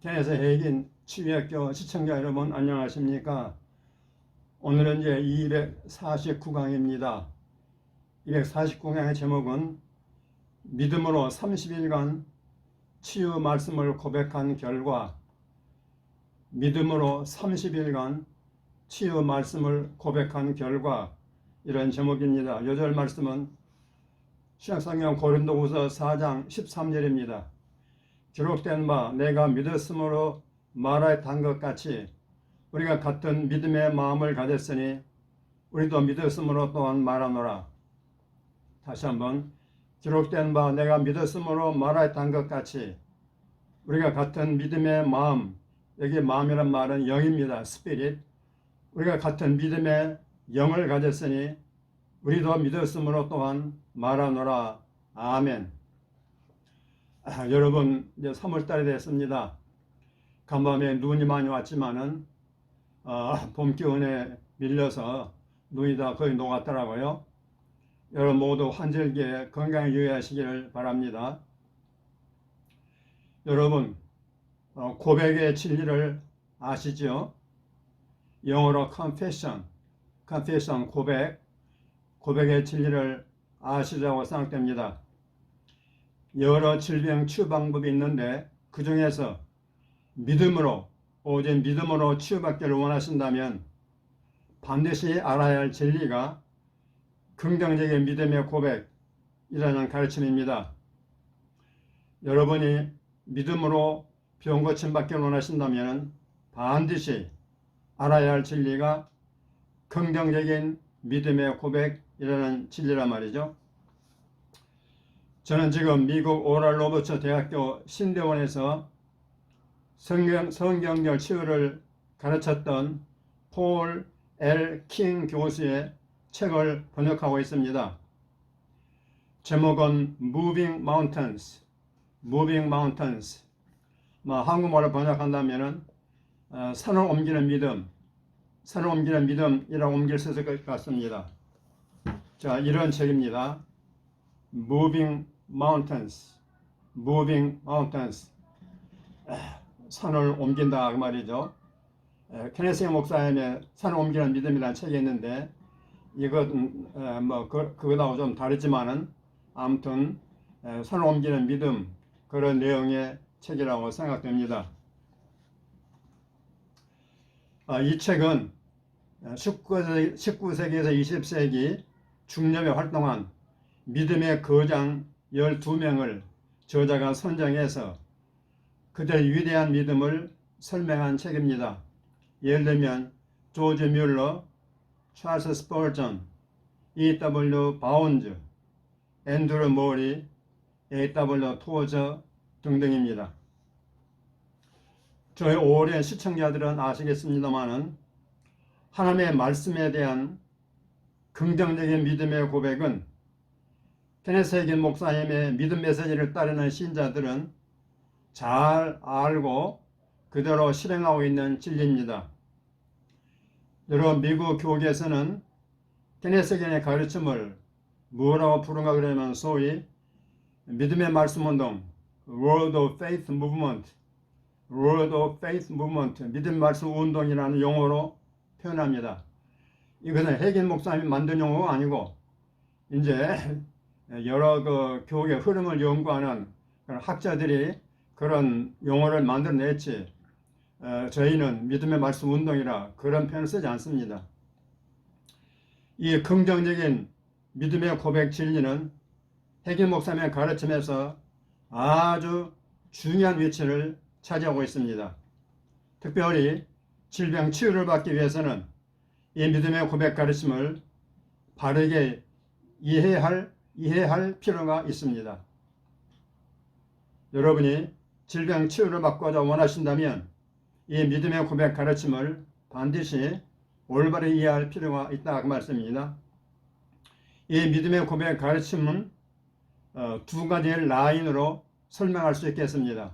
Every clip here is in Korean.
ken에서 해긴 치유학교 시청자 여러분 안녕하십니까? 오늘은 이제 249강입니다. 249강의 제목은 믿음으로 30일간 치유 말씀을 고백한 결과 믿음으로 30일간 치유 말씀을 고백한 결과 이런 제목입니다. 요절 말씀은 신약성경 고린도후서 4장 13절입니다. 기록된 바 내가 믿었으므로 말하였던 것 같이 우리가 같은 믿음의 마음을 가졌으니 우리도 믿었으므로 또한 말하노라. 다시 한번 기록된 바 내가 믿었으므로 말하였던 것 같이 우리가 같은 믿음의 마음 여기 마음이란 말은 영입니다. 스피릿 우리가 같은 믿음의 영을 가졌으니 우리도 믿었으므로 또한 말하노라. 아멘. 아, 여러분 이제 3월달이 됐습니다. 간밤에 눈이 많이 왔지만은 어, 봄 기운에 밀려서 눈이 다 거의 녹았더라고요. 여러분 모두 환절기에 건강에 유의하시기를 바랍니다. 여러분 어, 고백의 진리를 아시죠? 영어로 confession, confession 고백, 고백의 진리를 아시라고 생각됩니다. 여러 질병 치유 방법이 있는데 그 중에서 믿음으로 오직 믿음으로 치유받기를 원하신다면 반드시 알아야 할 진리가 긍정적인 믿음의 고백이라는 가르침입니다. 여러분이 믿음으로 병 고침 받기를 원하신다면 반드시 알아야 할 진리가 긍정적인 믿음의 고백이라는 진리란 말이죠. 저는 지금 미국 오랄 로버츠 대학교 신대원에서 성경, 성경절 치유를 가르쳤던 폴 L. 킹 교수의 책을 번역하고 있습니다. 제목은 Moving Mountains, Moving Mountains. 뭐 한국말로 번역한다면은 어, 산을 옮기는 믿음, 산을 옮기는 믿음이라고 옮길 수 있을 것 같습니다. 자, 이런 책입니다. Moving Mountains, Moving Mountains. 산을 옮긴다 그 말이죠. 케네스 목사님의 산을 옮기는 믿음이라는 책이 있는데 이것 뭐 그, 그거하고 좀 다르지만은 아무튼 산을 옮기는 믿음 그런 내용의 책이라고 생각됩니다. 아, 이 책은 19세기, 19세기에서 20세기 중엽에 활동한 믿음의 거장 12명을 저자가 선정해서 그들의 위대한 믿음을 설명한 책입니다. 예를 들면 조지 뮬러, 찰스 스펄전, E.W. 바운즈, 앤드루 모리, A.W. 토저 등등입니다. 저희 오랜 시청자들은 아시겠습니다만은 하나님의 말씀에 대한 긍정적인 믿음의 고백은 케네세긴 목사님의 믿음 메시지를 따르는 신자들은 잘 알고 그대로 실행하고 있는 진리입니다. 여러분 미국 교계에서는 케네세긴의 가르침을 뭐라고 부른가 그러면 소위 믿음의 말씀 운동, Word of Faith Movement, Word of Faith Movement, 믿음 말씀 운동이라는 용어로 표현합니다. 이것은 핵인 목사님이 만든 용어가 아니고 이제 여러 그 교육의 흐름을 연구하는 학자들이 그런 용어를 만들어냈지 어, 저희는 믿음의 말씀 운동이라 그런 표현을 쓰지 않습니다. 이 긍정적인 믿음의 고백 진리는 핵인 목사님의 가르침에서 아주 중요한 위치를 차지하고 있습니다. 특별히 질병 치유를 받기 위해서는 이 믿음의 고백 가르침을 바르게 이해할 이해할 필요가 있습니다. 여러분이 질병 치유를 받고자 원하신다면 이 믿음의 고백 가르침을 반드시 올바르 이해할 필요가 있다 그 말씀입니다. 이 믿음의 고백 가르침은 어, 두 가지의 라인으로 설명할 수 있겠습니다.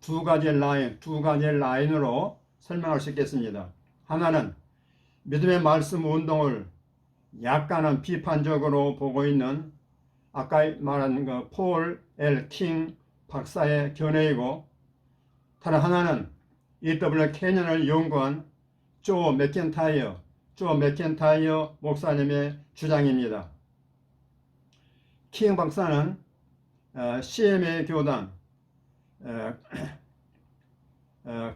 두 가지의 라인, 두 가지의 라인으로 설명할 수 있겠습니다. 하나는 믿음의 말씀 운동을 약간은 비판적으로 보고 있는 아까 말한 그 폴 L. 킹 박사의 견해이고 다른 하나는 EW 캐년을 연구한 조 맥켄타이어, 조 맥켄타이어 목사님의 주장입니다. 킹 박사는 어, CMA 교단, 어, 어,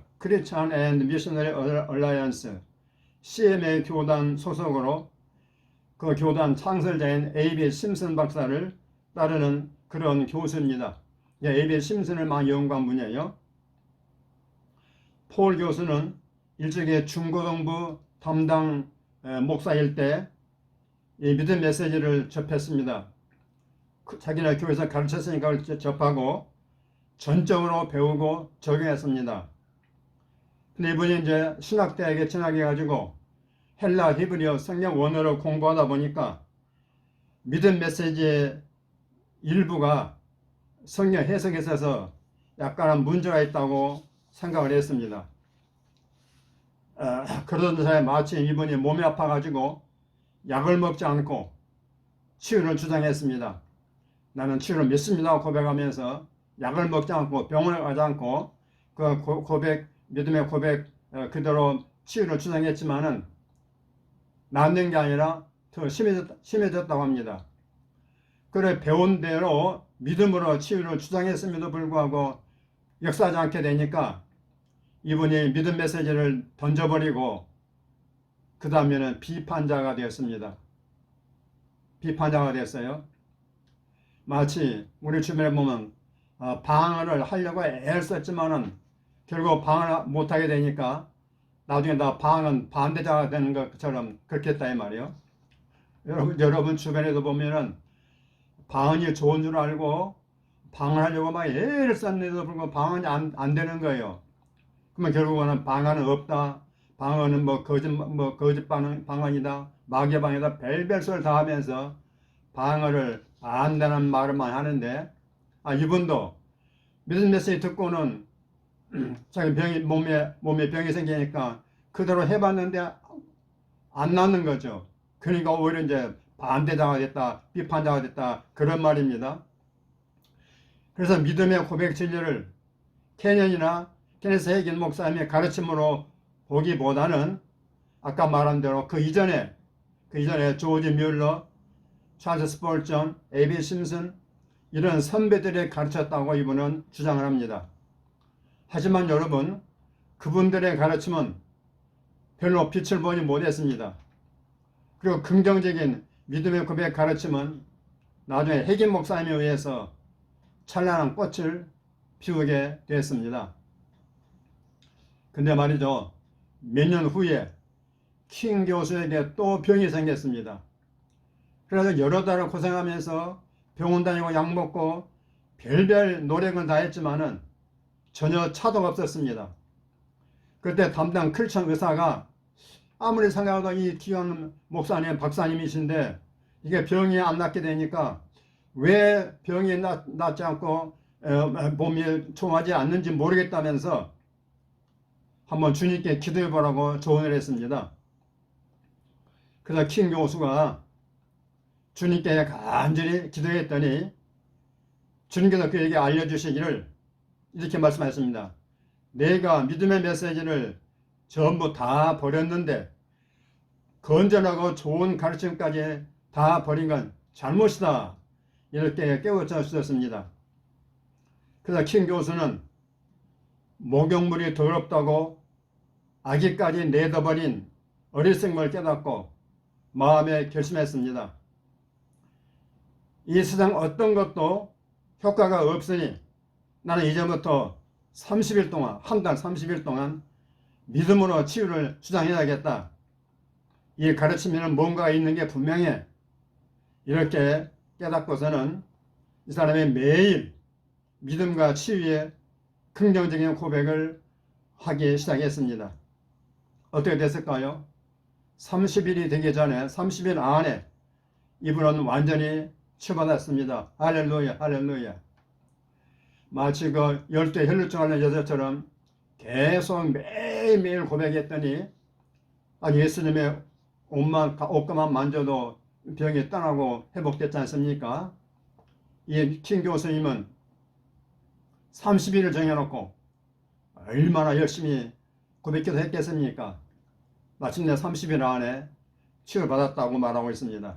앤 미셔너리 얼라이언스 CMA 교단 소속으로 그 교단 창설자인 A.B. 심슨 박사를 따르는 그런 교수입니다. 예, A.B. 심슨을 많이 연구한 분이에요. 폴 교수는 일종의 중고등부 담당 에, 목사일 때 이 믿음 메시지를 접했습니다. 그 자기네 교회에서 가르쳤으니까 접하고 전적으로 배우고 적용했습니다. 근데 이분이 이제 신학대학에 진학해가지고 헬라 히브리어 성경 원어로 공부하다 보니까 믿음 메시지의 일부가 성경 해석에 있어서 약간은 문제가 있다고 생각을 했습니다. 어, 그러던 사이에 마침 이분이 몸이 아파가지고 약을 먹지 않고 치유를 주장했습니다. 나는 치유를 믿습니다 고백하면서 약을 먹지 않고 병원에 가지 않고 그 고- 고백 믿음의 고백 어, 그대로 치유를 주장했지만은 낫는 게 아니라 더 심해졌, 심해졌다고 합니다. 그래 배운 대로 믿음으로 치유를 주장했음에도 불구하고 역사하지 않게 되니까 이분이 믿음 메시지를 던져버리고 그 다음에는 비판자가 되었습니다. 비판자가 됐어요. 마치 우리 주변에 보면 어, 방어를 하려고 애를 썼지만은 결국 방어를 못하게 되니까 나중에 나 방은 반대자가 되는 것처럼 그렇게 했다 이 말이에요. 여러분, 여러분 주변에도 보면은 방언이 좋은 줄 알고 방언하려고 막 애를 썼는데도 불구하고 방언이 안, 안 되는 거예요. 그러면 결국은 방언은 없다. 방언은 뭐 거짓 뭐 거짓 방언, 방언이다. 마귀 방이다. 별별 소리를 다 하면서 방언을 안 되는 말만 하는데 아 이분도 믿음 메시지 듣고는 자기 병이 몸에 몸에 병이 생기니까 그대로 해봤는데 안 낫는 거죠. 그러니까 오히려 이제 비판자가 됐다 그런 말입니다. 그래서 믿음의 고백 진리를 캐년이나 케네스 헤긴 목사님의 가르침으로 보기보다는 아까 말한 대로 그 이전에 그 이전에 조지 뮬러, 찰스 스폴전, 에비 심슨 이런 선배들이 가르쳤다고 이분은 주장을 합니다. 하지만 여러분 그분들의 가르침은 별로 빛을 보지 못했습니다. 그리고 긍정적인 믿음의 고백 가르침은 나중에 핵임 목사님에 의해서 찬란한 꽃을 피우게 되었습니다. 근데 말이죠. 몇 년 후에 킹 교수에게 또 병이 생겼습니다. 그래서 여러 달을 고생하면서 병원 다니고 약 먹고 별별 노력은 다 했지만은 전혀 차도가 없었습니다. 그때 담당 클천 의사가 아무리 생각해도 이 귀한 목사님, 박사님이신데 이게 병이 안 낫게 되니까 왜 병이 낫, 낫지 않고 어, 몸이 좋아하지 않는지 모르겠다면서 한번 주님께 기도해 보라고 조언을 했습니다. 그래서 킹 교수가 주님께 간절히 기도했더니 주님께서 그에게 알려주시기를 이렇게 말씀하셨습니다. 내가 믿음의 메시지를 전부 다 버렸는데 건전하고 좋은 가르침까지 다 버린 건 잘못이다. 이렇게 깨우쳐 주셨습니다. 그래서 킹 교수는 목욕물이 더럽다고 아기까지 내둬버린 어리석음을 깨닫고 마음에 결심했습니다. 이 세상 어떤 것도 효과가 없으니 나는 이제부터 30일 동안, 한 달 30일 동안 믿음으로 치유를 주장해야겠다. 이 가르치면 뭔가 있는 게 분명해. 이렇게 깨닫고서는 이 사람이 매일 믿음과 치유의 긍정적인 고백을 하기 시작했습니다. 어떻게 됐을까요? 30일이 되기 전에 30일 안에 이분은 완전히 치유받았습니다. 할렐루야 할렐루야 마치 그 열대 혈루증 앓는 여자처럼 계속 매일매일 고백했더니 아 예수님의 옷만 옷가만 만져도 병이 떠나고 회복됐지 않습니까? 이킹 교수님은 30일을 정해놓고 얼마나 열심히 고백기도 했겠습니까? 마침내 30일 안에 치유받았다고 말하고 있습니다.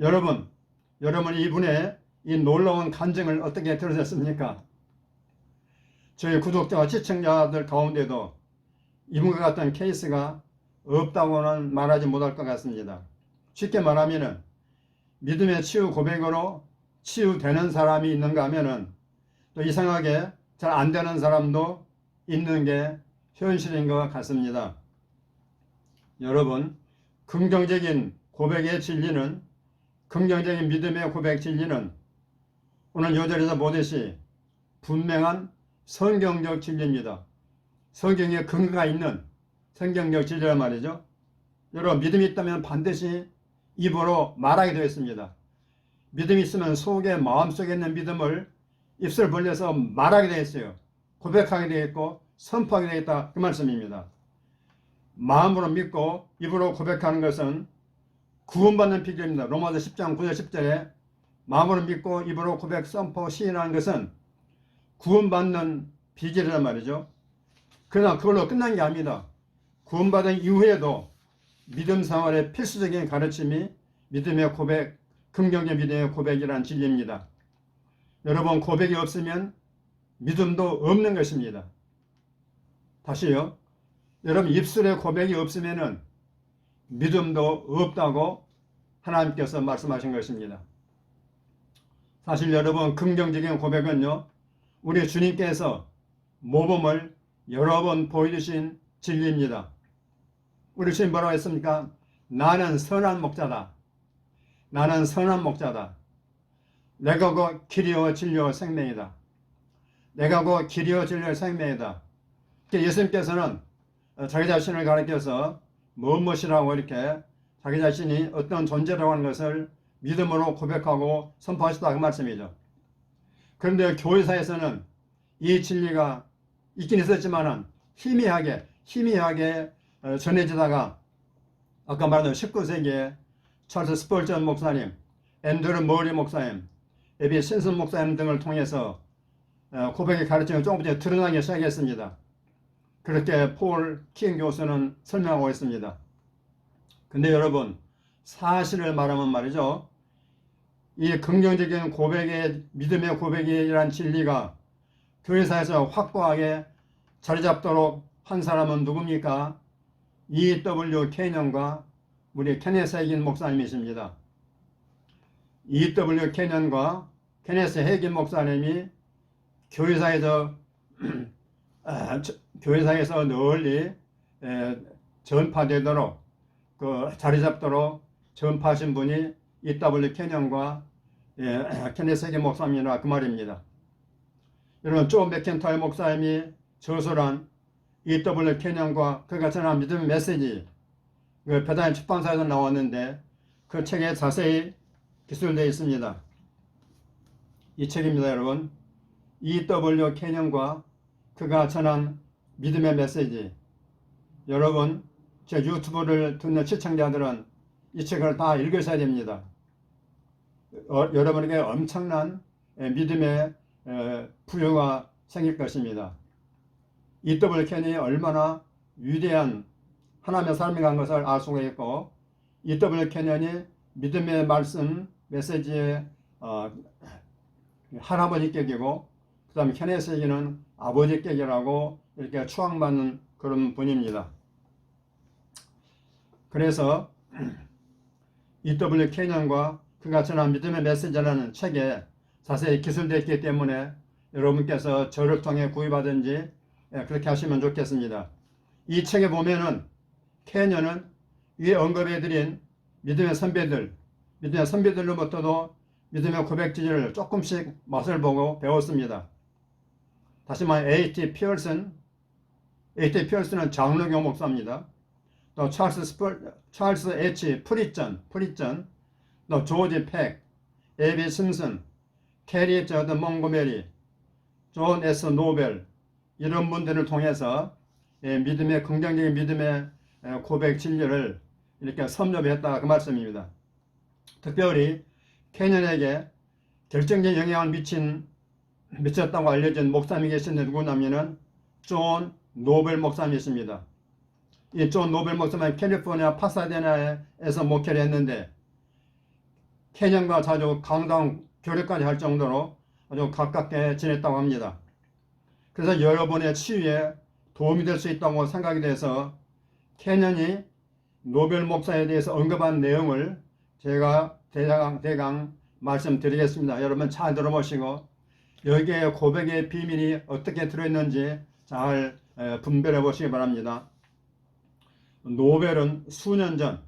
여러분, 여러분 이분의 이 놀라운 간증을 어떻게 들으셨습니까? 저희 구독자와 시청자들 가운데도 이분과 같은 케이스가 없다고는 말하지 못할 것 같습니다. 쉽게 말하면은 믿음의 치유 고백으로 치유되는 사람이 있는가 하면은 또 이상하게 잘 안 되는 사람도 있는 게 현실인 것 같습니다. 여러분, 긍정적인 고백의 진리는 긍정적인 믿음의 고백 진리는 오늘 요절에서 보듯이 분명한 성경적 진리입니다. 성경에 근거가 있는 성경적 진리란 말이죠. 여러분 믿음이 있다면 반드시 입으로 말하게 되어 있습니다. 믿음이 있으면 속에 마음속에 있는 믿음을 입술 벌려서 말하게 되어 있어요. 고백하게 되어 있고 선포하게 되어 있다 그 말씀입니다. 마음으로 믿고 입으로 고백하는 것은 구원받는 비결입니다. 로마서 10장 9절 10절에 마음으로 믿고 입으로 고백 선포 시인하는 것은 구원받는 비결이란 말이죠. 그러나 그걸로 끝난 게 아닙니다. 구원받은 이후에도 믿음 생활의 필수적인 가르침이 믿음의 고백, 긍정적 믿음의 고백이라는 진리입니다. 여러분 고백이 없으면 믿음도 없는 것입니다. 다시요. 여러분 입술에 고백이 없으면은 믿음도 없다고 하나님께서 말씀하신 것입니다. 사실 여러분 긍정적인 고백은요. 우리 주님께서 모범을 여러 번 보여주신 진리입니다. 우리 주님 뭐라고 했습니까? 나는 선한 목자다. 나는 선한 목자다. 내가 그 길이요 진리요 생명이다. 내가 그 길이요 진리요 생명이다. 예수님께서는 자기 자신을 가리켜서 무엇이라고 이렇게 자기 자신이 어떤 존재라고 하는 것을 믿음으로 고백하고 선포하셨다 그 말씀이죠. 그런데 교회사에서는 이 진리가 있긴 있었지만은 희미하게 희미하게 어, 전해지다가 아까 말한 19세기에 찰스 스펄전 목사님, 앤드루 머리 목사님, 에비 신슨 목사님 등을 통해서 어, 고백의 가르침이 조금씩 드러나기 시작했습니다. 그렇게 폴 킹 교수는 설명하고 있습니다. 근데 여러분 사실을 말하면 말이죠. 이 긍정적인 고백의 믿음의 고백이란 진리가 교회사에서 확고하게 자리 잡도록 한 사람은 누굽니까? E.W. 캐년과 우리 케네스 해긴 목사님이십니다. E.W. 캐년과 케네스 해긴 목사님이 교회사에서 아, 교회사에서 널리 전파되도록 그 자리 잡도록 전파하신 분이 E.W. 캐년과 예, 해긴 목사님이라 그 말입니다. 여러분 존 맥켄타이 목사님이 저술한 E.W. 캐년과 그가 전한 믿음의 메시지 그 배단 출판사에서 나왔는데 그 책에 자세히 기술되어 있습니다. 이 책입니다 여러분. E.W. 캐년과 그가 전한 믿음의 메시지 여러분 제 유튜브를 듣는 시청자들은 이 책을 다 읽으셔야 됩니다. 어, 여러분에게 엄청난 믿음의 부여가 생길 것입니다. 이더블 캔이 얼마나 위대한 하나님의 삶이간 것을 알 수가 있고 이더블 캐년이 믿음의 말씀 메시지의 어, 할아버지 격이고 그 다음에 케네스에게는 아버지 격이라고 이렇게 추앙받는 그런 분입니다. 그래서 이더블 캐년과 그가 전한 믿음의 메시지라는 책에 자세히 기술되어 있기 때문에 여러분께서 저를 통해 구입하든지 예, 그렇게 하시면 좋겠습니다. 이 책에 보면은 캐녀는 위에 언급해드린 믿음의 선배들, 믿음의 선배들로부터도 믿음의 고백지를 조금씩 맛을 보고 배웠습니다. 다시 말해 A.T. 피얼슨, A.T. 피얼슨은 장로교 목사입니다. 또 찰스 스펄, 찰스 H. 프리전, 프리전, 또 조지 팩, 에비 심슨, 캐리 저드 몽고메리, 존 S. 노벨, 이런 분들을 통해서 예, 믿음의 긍정적인 믿음의 고백 진리를 이렇게 섭렵했다 그 말씀입니다. 특별히 캐년에게 결정적인 영향을 미친 미쳤다고 알려진 목사님이 계신데 누구냐면은 존 노벨 목사님이십니다. 이 존 노벨 목사님은 캘리포니아 파사데나에서 목회를 했는데 케년과 자주 강당 교류까지 할 정도로 아주 가깝게 지냈다고 합니다. 그래서 여러분의 치유에 도움이 될 수 있다고 생각이 돼서 케년이 노벨 목사에 대해서 언급한 내용을 제가 대강, 대강 말씀드리겠습니다. 여러분 잘 들어보시고 여기에 고백의 비밀이 어떻게 들어있는지 잘 에, 분별해 보시기 바랍니다. 노벨은 수년 전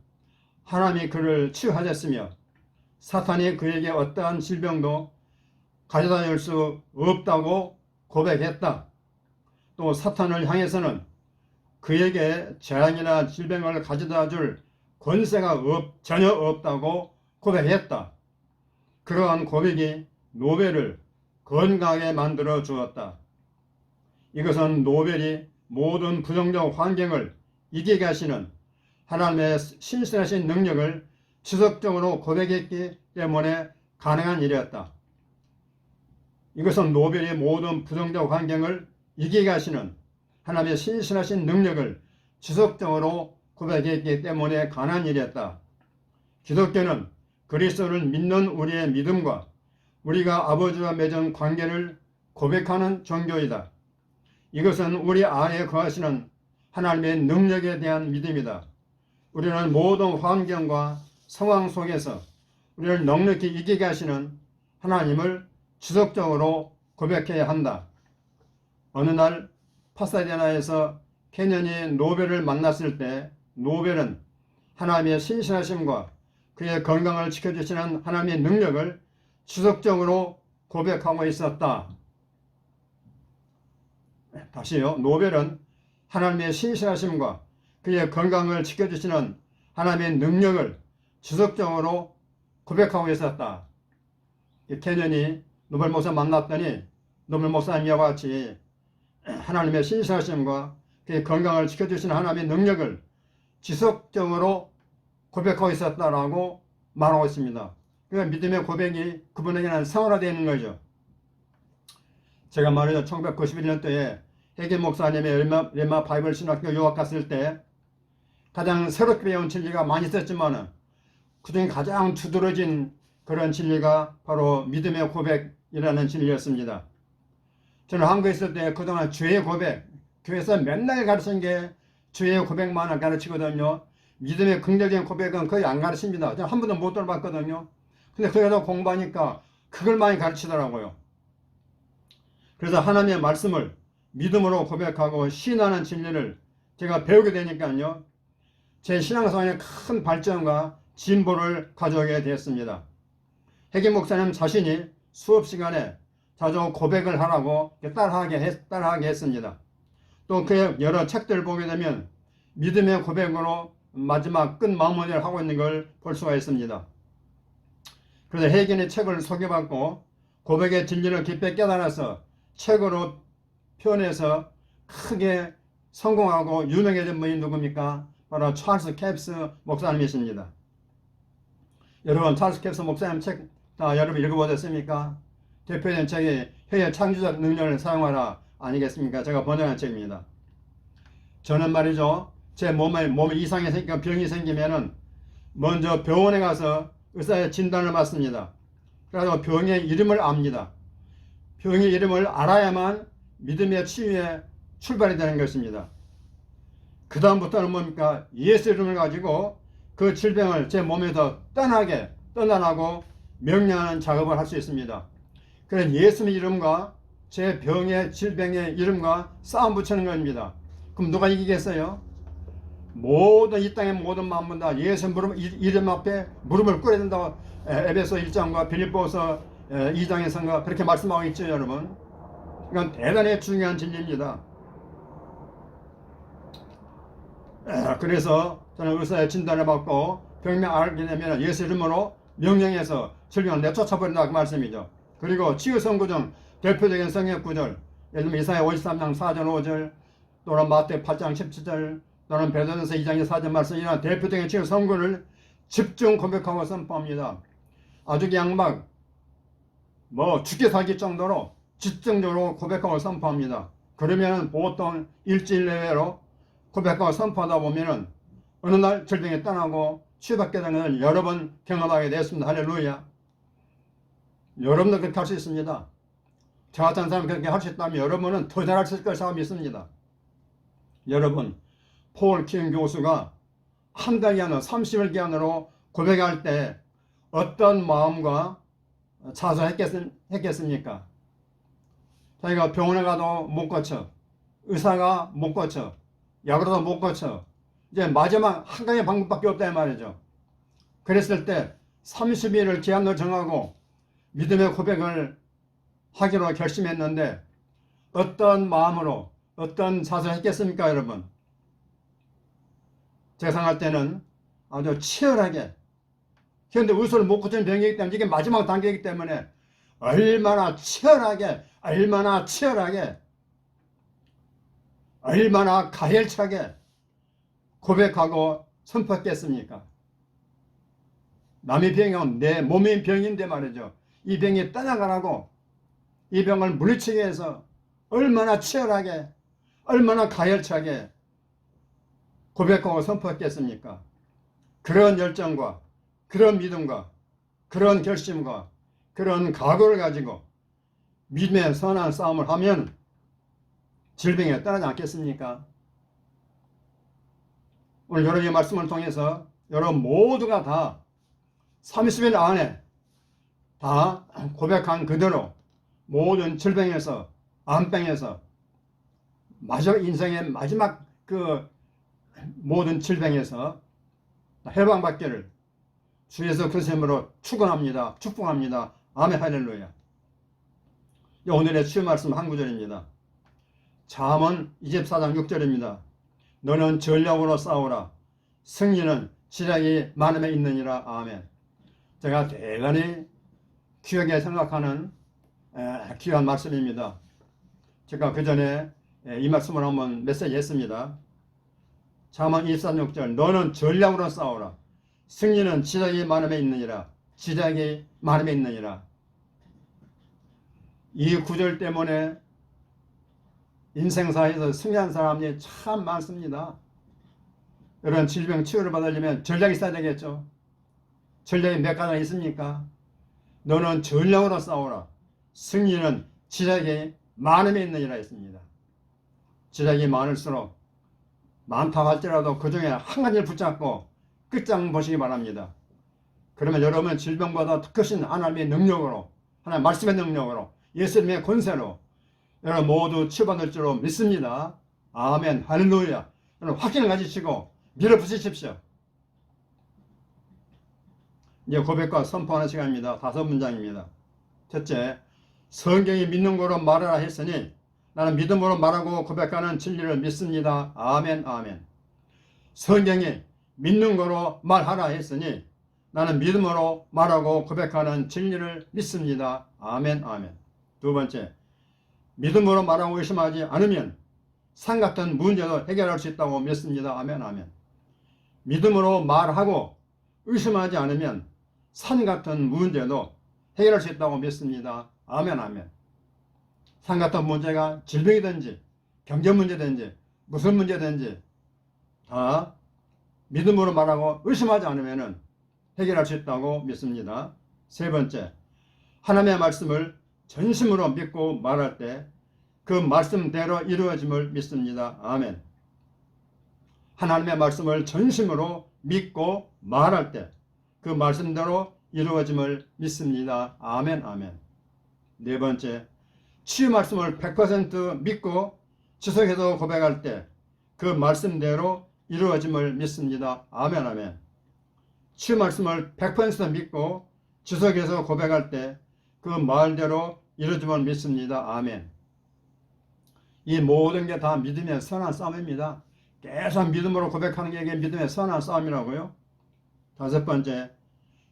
하나님이 그를 치유하셨으며 사탄이 그에게 어떠한 질병도 가져다 줄 수 없다고 고백했다. 또 사탄을 향해서는 그에게 재앙이나 질병을 가져다 줄 권세가 없, 전혀 없다고 고백했다. 그러한 고백이 노벨을 건강하게 만들어 주었다. 이것은 노벨이 모든 부정적 환경을 이기게 하시는 하나님의 신실하신 능력을 지속적으로 고백했기 때문에 가능한 일이었다. 이것은 노벨이 모든 부정적 환경을 이기게 하시는 하나님의 신실하신 능력을 지속적으로 고백했기 때문에 가능한 일이었다. 기독교는 그리스도를 믿는 우리의 믿음과 우리가 아버지와 맺은 관계를 고백하는 종교이다. 이것은 우리 안에 거하시는 하나님의 능력에 대한 믿음이다. 우리는 모든 환경과 상황 속에서 우리를 넉넉히 이기게 하시는 하나님을 지속적으로 고백해야 한다. 어느 날 파사데나에서 케년이 노벨을 만났을 때 노벨은 하나님의 신실하심과 그의 건강을 지켜주시는 하나님의 능력을 지속적으로 고백하고 있었다. 다시요. 노벨은 하나님의 신실하심과 그의 건강을 지켜주시는 하나님의 능력을 지속적으로 고백하고 있었다. 케년이 노벨 목사 만났더니 노벨 목사님과 같이 하나님의 신실하심과 그의 건강을 지켜주시는 하나님의 능력을 지속적으로 고백하고 있었다라고 말하고 있습니다. 그러니까 믿음의 고백이 그분에게는 생활화되어 있는 거죠. 제가 말이죠. 1991년도에 해계 목사님의 레마, 레마 바이블 신학교 유학 갔을 때 가장 새롭게 배운 진리가 많이 있었지만 그중에 가장 두드러진 그런 진리가 바로 믿음의 고백이라는 진리였습니다. 저는 한국에 있을 때 그동안 죄의 고백, 교회에서 맨날 가르친 게 죄의 고백만을 가르치거든요. 믿음의 긍정적인 고백은 거의 안 가르칩니다. 한 번도 못 들어봤거든요. 근데 그래서 공부하니까 그걸 많이 가르치더라고요. 그래서 하나님의 말씀을 믿음으로 고백하고 신하는 진리를 제가 배우게 되니까요. 제 신앙생활에 큰 발전과 진보를 가져오게 되었습니다. 해계 목사님 자신이 수업 시간에 자주 고백을 하라고 따라하게, 했, 따라하게 했습니다. 또 그의 여러 책들을 보게 되면 믿음의 고백으로 마지막 끝 마무리를 하고 있는 걸 볼 수가 있습니다. 그래서 해견의 책을 소개받고 고백의 진리를 깊이 깨달아서 책으로 표현해서 크게 성공하고 유명해진 분이 누굽니까? 바로 찰스 캡스 목사님이십니다. 여러분 찰스 캡스 목사님 책다 여러분 읽어보셨습니까? 대표된 책이 회의 창조적 능력을 사용하라 아니겠습니까? 제가 번역한 책입니다. 저는 말이죠. 제 몸에 몸에 이상이 생기고 병이 생기면은 먼저 병원에 가서 의사의 진단을 받습니다. 그래서 병의 이름을 압니다. 병의 이름을 알아야만 믿음의 치유에 출발이 되는 것입니다. 그 다음부터는 뭡니까? 예수 이름을 가지고 그 질병을 제 몸에서 떠나게 떠나라고 명령하는 작업을 할 수 있습니다. 그래서 예수의 이름과 제 병의 질병의 이름과 싸움 붙이는 겁니다. 그럼 누가 이기겠어요? 모든 이 땅의 모든 만물 다 예수 무릎, 이름 앞에 무릎을 꿇어야 된다고 에베소 1장과 빌립보서 2장에서가 그렇게 말씀하고 있죠 여러분 이건 대단히 중요한 진리입니다 그래서 저는 의사의 진단을 받고 병명 알게 되면 예수 이름으로 명령해서 질병을 내쫓아버린다 그 말씀이죠 그리고 치유성구중 대표적인 성역 구절 예를 들면 이사야 53장 4절 5절 또는 마태 8장 17절 또는 베드로전서 2장의 4절 말씀 이런 대표적인 치유 성구를 집중 고백하고 선포합니다. 아주 그냥 막뭐 죽게 살기 정도로 집중적으로 고백하고 선포합니다. 그러면 보통 일주일 내외로 고백하고 선포하다 보면은 어느 날 절병에 떠나고 것을 여러 번 경험하게 되었습니다. 할렐루야. 여러분도 그렇게 할 수 있습니다. 저 같은 사람이 그렇게 할 수 있다면 여러분은 더 잘할 수 있을 것이라고 믿습니다. 여러분, 폴 킹 교수가 한 달 기한으로 30일 기한으로 고백할 때 어떤 마음과 자수했겠습니까? 자기가 병원에 가도 못 고쳐, 의사가 못 고쳐, 약으로도 못 고쳐, 이제 마지막 한 가지 방법밖에 없다 이 말이죠. 그랬을 때 30일을 기한으로 정하고 믿음의 고백을 하기로 결심했는데 어떤 마음으로 어떤 자세를 했겠습니까 여러분? 생각할 때는 아주 치열하게 그런데 의술을 못 고치는 병이기 때문에 이게 마지막 단계이기 때문에 얼마나 치열하게 얼마나 치열하게 얼마나 가열차게 고백하고 선포했겠습니까? 남의 병은 내 몸의 병인데 말이죠. 이 병이 떠나가라고 이 병을 물리치기 위해서 얼마나 치열하게 얼마나 가열차게 고백하고 선포했겠습니까? 그런 열정과 그런 믿음과 그런 결심과 그런 각오를 가지고 믿음의 선한 싸움을 하면 질병에 떠나지 않겠습니까? 오늘 여러분의 말씀을 통해서 여러분 모두가 다 30일 안에 다 고백한 그대로 모든 질병에서 암병에서 마지막 인생의 마지막 그 모든 질병에서 해방받기를 주 예수 그리스도로 축원합니다. 축복합니다. 아멘 할렐루야. 오늘의 치유 말씀 한 구절입니다. 잠언 24장 6절입니다. 너는 전략으로 싸우라. 승리는 시작이 많음에 있느니라. 아멘. 제가 대단히 귀하게 생각하는 귀한 말씀입니다. 제가 그 전에 이 말씀을 한번 메시지 했습니다. 24장 6절 너는 전략으로 싸우라. 승리는 시작이 많음에 있느니라. 시작이 많음에 있느니라. 이 구절 때문에 인생사에서 승리한 사람이 참 많습니다. 이런 질병 치유를 받으려면 전략이 있어야 되겠죠. 전략이 몇 가지나 있습니까? 너는 전략으로 싸우라. 승리는 지략이 많음에 있느니라 했습니다. 지략이 많을수록 많다고 할지라도 그 중에 한 가지를 붙잡고 끝장 보시기 바랍니다. 그러면 여러분 질병보다 더 크신 하나님의 능력으로 하나님 말씀의 능력으로 예수님의 권세로 여러분 모두 치유받을 줄로 믿습니다. 아멘 할렐루야 여러분 확신을 가지시고 밀어붙이십시오. 이제 고백과 선포하는 시간입니다. 다섯 문장입니다. 첫째, 성경이 믿는 거로 말하라 했으니 나는 믿음으로 말하고 고백하는 진리를 믿습니다. 아멘, 아멘. 성경이 믿는 거로 말하라 했으니 나는 믿음으로 말하고 고백하는 진리를 믿습니다. 아멘, 아멘. 두 번째, 믿음으로 말하고 의심하지 않으면 산 같은 문제도 해결할 수 있다고 믿습니다. 아멘, 아멘. 믿음으로 말하고 의심하지 않으면 산 같은 문제도 해결할 수 있다고 믿습니다. 아멘, 아멘. 산 같은 문제가 질병이든지 경제 문제든지 무슨 문제든지 다 믿음으로 말하고 의심하지 않으면 해결할 수 있다고 믿습니다. 세 번째, 하나님의 말씀을 전심으로 믿고 말할 때 그 말씀대로 이루어짐을 믿습니다. 아멘. 하나님의 말씀을 전심으로 믿고 말할 때 그 말씀대로 이루어짐을 믿습니다. 아멘, 아멘. 네 번째, 치유 말씀을 100% 믿고 지속해서 고백할 때 그 말씀대로 이루어짐을 믿습니다. 아멘, 아멘. 치유 말씀을 100% 믿고 지속해서 고백할 때 그 말대로 이루어짐을 믿습니다. 아멘. 이 모든 게 다 믿음의 선한 싸움입니다. 계속 믿음으로 고백하는 게 믿음의 선한 싸움이라고요. 다섯 번째,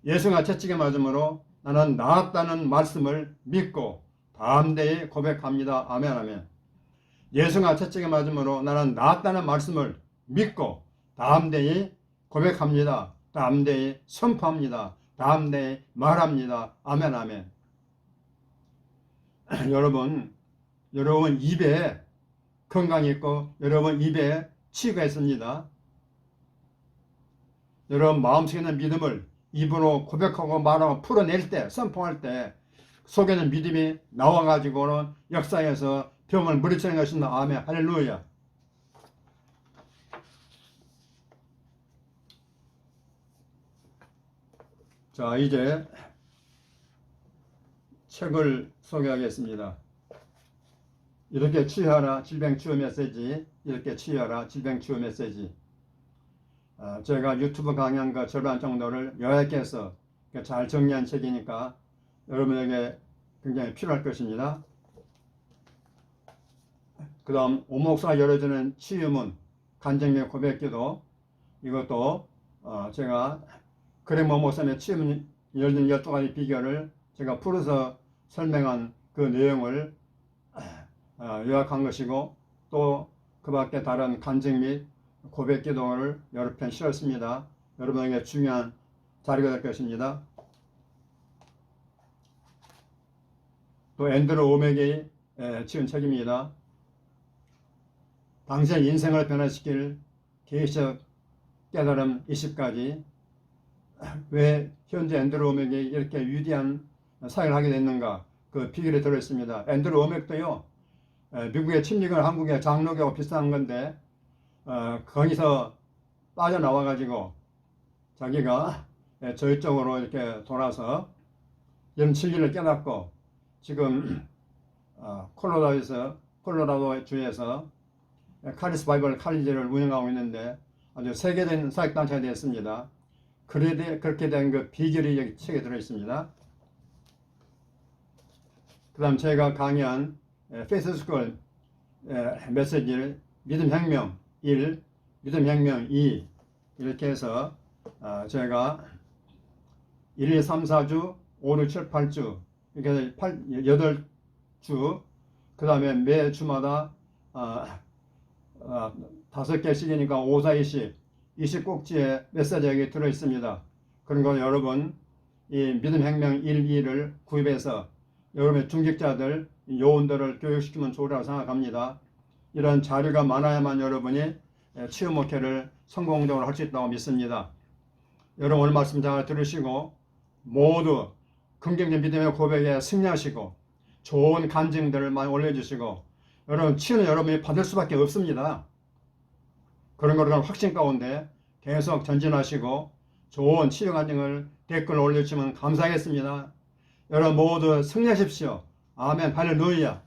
예수가 채찍에 맞음으로 나는 나았다는 말씀을 믿고 담대히 고백합니다. 아멘, 아멘. 예수가 채찍에 맞음으로 나는 나았다는 말씀을 믿고 담대히 고백합니다. 담대히 선포합니다. 담대히 말합니다. 아멘, 아멘. 여러분, 여러분 입에 건강이 있고 여러분 입에 치유가 있습니다. 여러분 마음속에 있는 믿음을 입으로 고백하고 말하고 풀어낼 때 선포할 때 속에 는 믿음이 나와가지고는 역사에서 병을 물리치는 것입니다. 아멘 할렐루야. 자 이제 책을 소개하겠습니다. 이렇게 치유하라 질병 치유 메시지 이렇게 치유하라 질병 치유 메시지 아, 제가 유튜브 강연과 절반 정도를 요약해서 잘 정리한 책이니까 여러분에게 굉장히 필요할 것입니다. 그 다음 오목사 열어주는 치유문 간증의 고백기도 이것도 어, 제가 그레모 목사의 치유문 열린 12가지 비결을 제가 풀어서 설명한 그 내용을 어, 요약한 것이고 또 그 밖에 다른 간증 및 고백 기도를 여러 편 실었습니다. 여러분에게 중요한 자료가 될 것입니다. 또 앤드루 오메기 지은 책입니다. 당신의 인생을 변화시킬 계시적 깨달음 20가지 왜 현재 앤드루 오맥이 이렇게 위대한 사역을 하게 됐는가 그 비결이 들어있습니다. 앤드루 오맥도요 미국의 침략을 한국의 장로교하고 비슷한 건데 어, 거기서 빠져나와 가지고 자기가 저쪽으로 이렇게 돌아서 이런 진리를 깨닫고 지금 어, 콜로라도에서 콜로라도 주에서 카리스 바이블 칼리지를 운영하고 있는데 아주 세계적인 사역단체가 되었습니다. 그렇게 된 그 비결이 여기 책에 들어 있습니다. 그 다음 제가 강의한 페이스스쿨 메시지를 믿음혁명 1, 믿음혁명 2 이렇게 해서 어, 제가 1, 2, 3, 4주, 5, 6, 7, 8주 이렇게 8, 8주 그 다음에 매 주마다 어, 어, 5개씩이니까 5, 4, 20 20 꼭지에 메시지가 여기 들어있습니다. 그런 거 여러분 이 믿음혁명 1, 2를 구입해서 여러분의 중직자들 요원들을 교육시키면 좋으라고 생각합니다. 이런 자료가 많아야만 여러분이 치유 목회를 성공적으로 할 수 있다고 믿습니다. 여러분 오늘 말씀 잘 들으시고 모두 긍정적 믿음의 고백에 승리하시고 좋은 간증들을 많이 올려주시고 여러분 치유는 여러분이 받을 수밖에 없습니다. 그런 거를 확신 가운데 계속 전진하시고 좋은 치유 간증을 댓글 올려주시면 감사하겠습니다. 여러분 모두 승리하십시오. 아멘 할렐루야.